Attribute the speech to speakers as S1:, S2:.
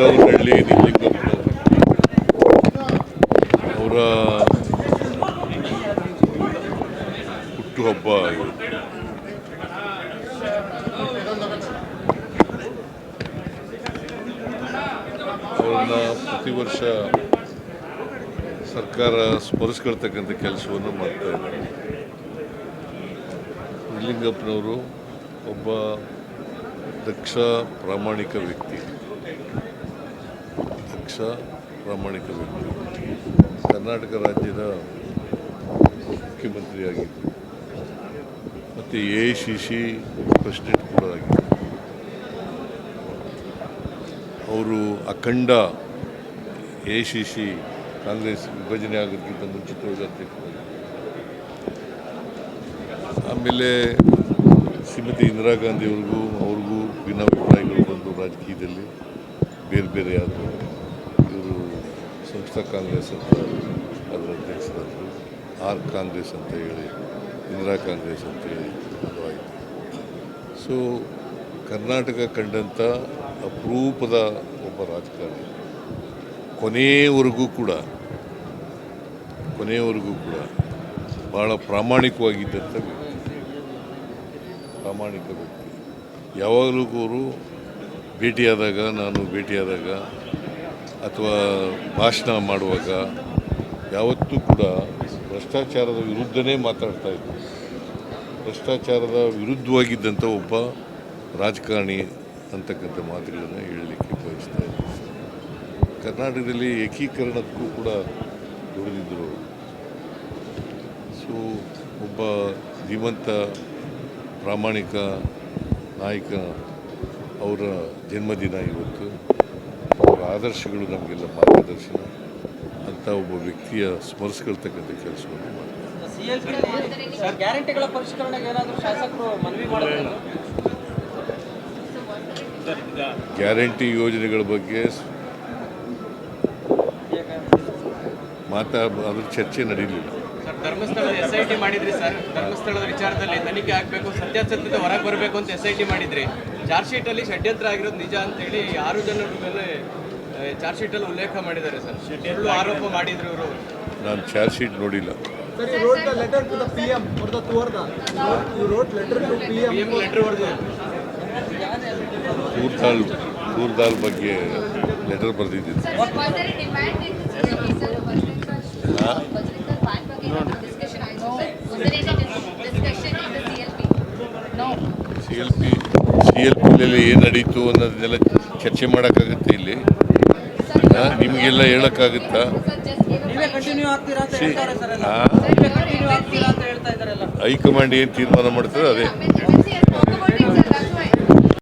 S1: ಮುತ್ತವನಹಳ್ಳಿ ನಿಲ್ಲಿಂಗಪ್ಪನವರು ಅವರ ಹುಟ್ಟುಹಬ್ಬ ಅವ್ರನ್ನ ಪ್ರತಿ ವರ್ಷ ಸರ್ಕಾರ ಸ್ಮರಿಸ್ಕೊಳ್ತಕ್ಕಂಥ ಕೆಲಸವನ್ನು ಮಾಡ್ತಾ ಇದ್ದಾರೆ. ಒಬ್ಬ ದಕ್ಷ ಪ್ರಾಮಾಣಿಕ ವ್ಯಕ್ತಿ. ದಕ್ಷ ಪ್ರಾಮಾಣಿಕ ಕರ್ನಾಟಕ ರಾಜ್ಯದ ಮುಖ್ಯಮಂತ್ರಿಯಾಗಿದ್ದರು ಮತ್ತು ಎ ಸಿ ಸಿ ಪ್ರೆಸಿಡೆಂಟ್ ಕೂಡ ಆಗಿದ್ದರು ಅವರು ಅಖಂಡ ಎ ಸಿ ಸಿ ಕಾಂಗ್ರೆಸ್ ವಿಭಜನೆ ಆಗೋದಕ್ಕಿಂತ ಮುಂಚಿತವಾಗಿ ಅಧ್ಯಕ್ಷರಾಗಿದ್ದರು ಆಮೇಲೆ ಶ್ರೀಮತಿ ಇಂದಿರಾ ಗಾಂಧಿಯವ್ರಿಗೂ ಅವ್ರಿಗೂ ಭಿನ್ನಾಭಿಪ್ರಾಯಗಳು ಬಂದು ರಾಜಕೀಯದಲ್ಲಿ ಬೇರೆ ಬೇರೆ ಆದರು ಸಂಸ್ಥಾ ಕಾಂಗ್ರೆಸ್ ಅಂತ ಅದರ ಅಧ್ಯಕ್ಷರಾದರು ಆರ್ ಕಾಂಗ್ರೆಸ್ ಅಂತ ಹೇಳಿ, ಇಂದಿರಾ ಕಾಂಗ್ರೆಸ್ ಅಂತ ಹೇಳಿ ಅದು ಆಯಿತು ಸೊ ಕರ್ನಾಟಕ ಕಂಡಂಥ ಅಪರೂಪದ ಒಬ್ಬ ರಾಜಕಾರಣಿ. ಕೊನೆಯವರೆಗೂ ಕೂಡ ಕೊನೆಯವರೆಗೂ ಕೂಡ ಭಾಳ ಪ್ರಾಮಾಣಿಕವಾಗಿದ್ದಂಥ ವ್ಯಕ್ತಿ. ಪ್ರಾಮಾಣಿಕ ವ್ಯಕ್ತಿ. ಯಾವಾಗಲೂ ಅವರು ಭೇಟಿಯಾದಾಗ, ನಾನು ಭೇಟಿಯಾದಾಗ ಅಥವಾ ಭಾಷಣ ಮಾಡುವಾಗ ಯಾವತ್ತೂ ಕೂಡ ಭ್ರಷ್ಟಾಚಾರದ ವಿರುದ್ಧನೇ ಮಾತಾಡ್ತಾ ಇದ್ದರು ಭ್ರಷ್ಟಾಚಾರದ ವಿರುದ್ಧವಾಗಿದ್ದಂಥ ಒಬ್ಬ ರಾಜಕಾರಣಿ ಅಂತಕ್ಕಂಥ ಮಾತುಗಳನ್ನು ಹೇಳಲಿಕ್ಕೆ ಬಯಸ್ತಾ ಇದ್ದರು ಕರ್ನಾಟಕದಲ್ಲಿ ಏಕೀಕರಣಕ್ಕೂ ಕೂಡ ದುಡಿದಿದ್ದರು ಸೊ ಒಬ್ಬ ಧೀಮಂತ ಪ್ರಾಮಾಣಿಕ ನಾಯಕ ಅವರ ಜನ್ಮದಿನ ಇವತ್ತು. ಆದರ್ಶಗಳು ನಮಗೆಲ್ಲ ಮಾರ್ಗದರ್ಶನ ಅಂತ ಒಬ್ಬ ವ್ಯಕ್ತಿಯ ಸ್ಮರಿಸ್ಕೊಳ್ತಕ್ಕಂಥ ಕೆಲಸವನ್ನು ಮಾಡ್ತಾರೆ.
S2: ಸಿಎಲ್ಪಿ ಗ್ಯಾರಂಟಿಗಳ ಪರಿಷ್ಕರಣೆಗೆ ಏನಾದರೂ ಶಾಸಕರು ಮನವಿ ಮಾಡಿದ್ರು
S1: ಗ್ಯಾರಂಟಿ ಯೋಜನೆಗಳ ಬಗ್ಗೆ ಮಾತಾ ಅದ್ರ ಚರ್ಚೆ ನಡೀಲಿಲ್ಲ.
S3: ಸರ್ ಧರ್ಮಸ್ಥಳದ ಎಸ್ ಐ ಟಿ ಮಾಡಿದ್ರಿ ಸರ್. ಧರ್ಮಸ್ಥಳದ ವಿಚಾರದಲ್ಲಿ ತನಿಖೆ ಆಗಬೇಕು ಸತ್ಯಾಸತ್ಯತೆ ಹೊರಗೆ ಬರಬೇಕು ಅಂತ ಎಸ್ ಐ ಟಿ ಮಾಡಿದ್ರಿ. ಚಾರ್ಜ್ ಶೀಟಲ್ಲಿ ಷಡ್ಯಂತ್ರ ಆಗಿರೋದು ನಿಜ ಅಂತೇಳಿ ಆರು ಜನರ ಮೇಲೆ ಚಾರ್ಜ್ ಉಲ್ಲೇಖ ಮಾಡಿದ್ದಾರೆ ಸರ್. ಶೀಟ್ ಆರೋಪ ಮಾಡಿದ್ರು ಇವರು.
S1: ನಾನು ಚಾರ್ಜ್ ಶೀಟ್ ನೋಡಿಲ್ಲ.
S3: ರೋಡ್ನ ಲೆಟರ್
S1: ಕೂಡ ಲೆಟರ್
S4: ಪಿ ದಾಲ್ ಬಗ್ಗೆ
S1: C L P C L P ಏನು ನಡೀತು ಅನ್ನೋದನ್ನೆಲ್ಲ ಚರ್ಚೆ ಮಾಡೋಕ್ಕಾಗುತ್ತೆ ಇಲ್ಲಿ. ನಿಮಗೆಲ್ಲ ಹೇಳೋಕ್ಕಾಗುತ್ತಾ? ಹೈಕಮಾಂಡ್ ಏನು ತೀರ್ಮಾನ ಮಾಡ್ತದೆ ಅದೇ.